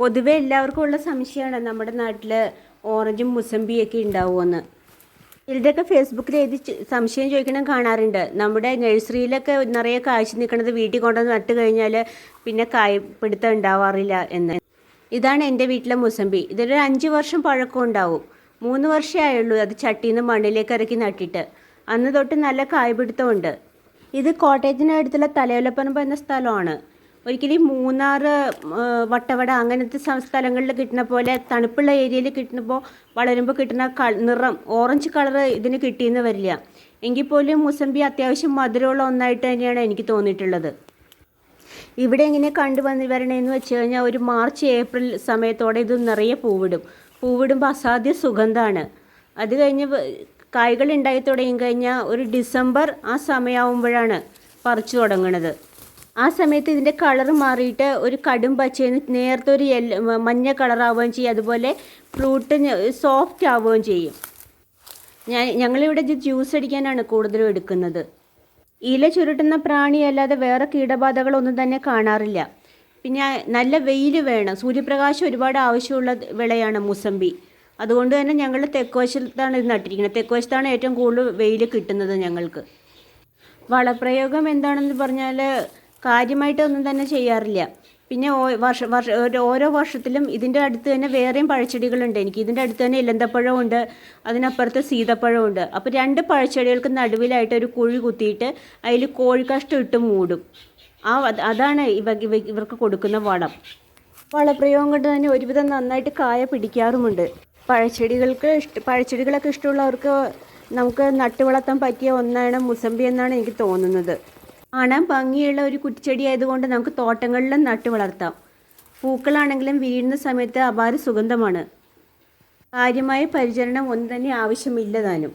പൊതുവെ എല്ലാവർക്കും ഉള്ള സംശയമാണ് നമ്മുടെ നാട്ടിൽ ഓറഞ്ചും മുസമ്പിയൊക്കെ ഉണ്ടാവുമെന്ന് ഇതിന്റെയൊക്കെ ഫേസ്ബുക്കിൽ എഴുതി സംശയം ചോദിക്കണം കാണാറുണ്ട്. നമ്മുടെ നഴ്സറിയിലൊക്കെ നിറയെ കാഴ്ച നിൽക്കുന്നത് വീട്ടിൽ കൊണ്ടുവന്ന് നട്ട് കഴിഞ്ഞാൽ പിന്നെ കായ് പിടുത്തം ഉണ്ടാവാറില്ല എന്ന്. ഇതാണ് എന്റെ വീട്ടിലെ മുസമ്പി ഇതൊരു അഞ്ച് വർഷം പഴക്കം ഉണ്ടാവും. മൂന്ന് വർഷമേ ആയുള്ളൂ അത് ചട്ടിയിൽ നിന്ന് മണ്ണിലേക്ക് ഇറക്കി നട്ടിട്ട്. അന്ന് തൊട്ട് നല്ല കായ് പിടുത്തമുണ്ട് ഇത് കോട്ടയത്തിനടുത്തുള്ള തലയോലപ്പറമ്പ് എന്ന സ്ഥലമാണ്. ഒരിക്കലും മൂന്നാർ വട്ടവട അങ്ങനത്തെ സംസ്ഥാനങ്ങളിൽ കിട്ടുന്ന പോലെ തണുപ്പുള്ള ഏരിയയിൽ കിട്ടുമ്പോൾ വളരുമ്പോൾ കിട്ടുന്ന നിറം ഓറഞ്ച് കളർ ഇതിന് കിട്ടിയെന്ന് വരില്ല. എങ്കിൽ പോലും മുസംബി അത്യാവശ്യം മധുരമുള്ള ഒന്നായിട്ട് തന്നെയാണ് എനിക്ക് തോന്നിയിട്ടുള്ളത്. ഇവിടെ എങ്ങനെ കണ്ടുവന്ന് വരണേന്ന് വെച്ച് കഴിഞ്ഞാൽ ഒരു മാർച്ച് ഏപ്രിൽ സമയത്തോടെ ഇത് നിറയെ പൂവിടും. പൂവിടുമ്പോൾ അസാധ്യ സുഗന്ധമാണ് അത് കഴിഞ്ഞ് കായ്കൾ ഉണ്ടായി തുടങ്ങി കഴിഞ്ഞാൽ ഒരു ഡിസംബർ ആ സമയമാകുമ്പോഴാണ് പറിച്ചു തുടങ്ങുന്നത് ആ സമയത്ത് ഇതിന്റെ കളർ മാറിയിട്ട് ഒരു കടും പച്ചയെന്ന് നേരത്തെ ഒരു യെല്ലോ മഞ്ഞ കളറാവുകയും ചെയ്യും. അതുപോലെ ഫ്രൂട്ട് സോഫ്റ്റ് ആവുകയും ചെയ്യും. ഞാൻ ഞങ്ങളിവിടെ ജ്യൂസ് അടിക്കാനാണ് കൂടുതലും എടുക്കുന്നത്. ഇല ചുരുട്ടുന്ന പ്രാണിയല്ലാതെ വേറെ കീടബാധകളൊന്നും തന്നെ കാണാറില്ല. പിന്നെ നല്ല വെയിൽ വേണം. സൂര്യപ്രകാശം ഒരുപാട് ആവശ്യമുള്ള വിളയാണ് മുസമ്പി. അതുകൊണ്ട് തന്നെ ഞങ്ങൾ തെക്കുവശത്താണ് ഇത് നട്ടിരിക്കുന്നത്. തെക്കുവശത്താണ് ഏറ്റവും കൂടുതൽ വെയിൽ കിട്ടുന്നത് ഞങ്ങൾക്ക്. വളപ്രയോഗം എന്താണെന്ന് പറഞ്ഞാൽ കാര്യമായിട്ടൊന്നും തന്നെ ചെയ്യാറില്ല. പിന്നെ വർഷ വർഷ ഓരോ വർഷത്തിലും ഇതിന്റെ അടുത്ത് തന്നെ വേറെയും പഴച്ചെടികളുണ്ട്. എനിക്ക് ഇതിന്റെ അടുത്ത് തന്നെ ഇലന്തപ്പഴമുണ്ട് അതിനപ്പുറത്ത് സീതപ്പഴമുണ്ട് അപ്പോൾ രണ്ട് പഴച്ചെടികൾക്ക് നടുവിലായിട്ട് ഒരു കുഴി കുത്തിയിട്ട് അതിൽ കോഴിക്കഷ്ടം ഇട്ട് മൂടും. ആ അതാണ് ഇവ ഇവ- ഇവർക്ക് കൊടുക്കുന്ന വളം. വളപ്രയോഗം കൊണ്ട് തന്നെ ഒരുവിധം നന്നായിട്ട് കായ പിടിക്കാറുമുണ്ട്. പഴച്ചെടികൾക്ക് ഇഷ്ട പഴച്ചെടികളൊക്കെ ഇഷ്ടമുള്ളവർക്ക് നമുക്ക് നട്ടുവളർത്താൻ പറ്റിയ ഒന്നാണ് മുസമ്പി എന്നാണ് എനിക്ക് തോന്നുന്നത്. കാണാൻ ഭംഗിയുള്ള ഒരു കുറ്റിച്ചെടി ആയതുകൊണ്ട് നമുക്ക് തോട്ടങ്ങളിലും നട്ടു വളർത്താം. പൂക്കളാണെങ്കിലും വീഴുന്ന സമയത്ത് അപാര സുഗന്ധമാണ്. കാര്യമായ പരിചരണം ഒന്നും തന്നെ ആവശ്യമില്ല താനും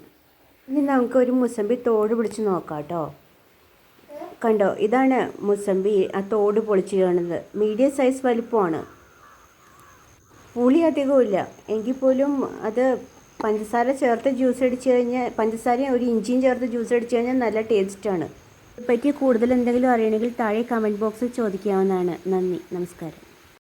ഇനി നമുക്ക് ഒരു മുസമ്പി തോട് പിടിച്ച് നോക്കാം കേട്ടോ. കണ്ടോ ഇതാണ് മുസമ്പി. ആ തോട് പൊളിച്ച് കാണുന്നത്. മീഡിയം സൈസ് വലിപ്പമാണ്. പുളി അധികമില്ല എങ്കിൽ പോലും അത് പഞ്ചസാര ചേർത്ത് ജ്യൂസ് അടിച്ച് കഴിഞ്ഞാൽ പഞ്ചസാരയും ഒരു ഇഞ്ചിയും ചേർത്ത് ജ്യൂസ് അടിച്ച് കഴിഞ്ഞാൽ നല്ല ടേസ്റ്റാണ് ഇതിനെപ്പറ്റി കൂടുതൽ എന്തെങ്കിലും അറിയണമെങ്കിൽ താഴെ കമന്റ് ബോക്സിൽ ചോദിക്കാവുന്നതാണ്. നന്ദി. നമസ്കാരം.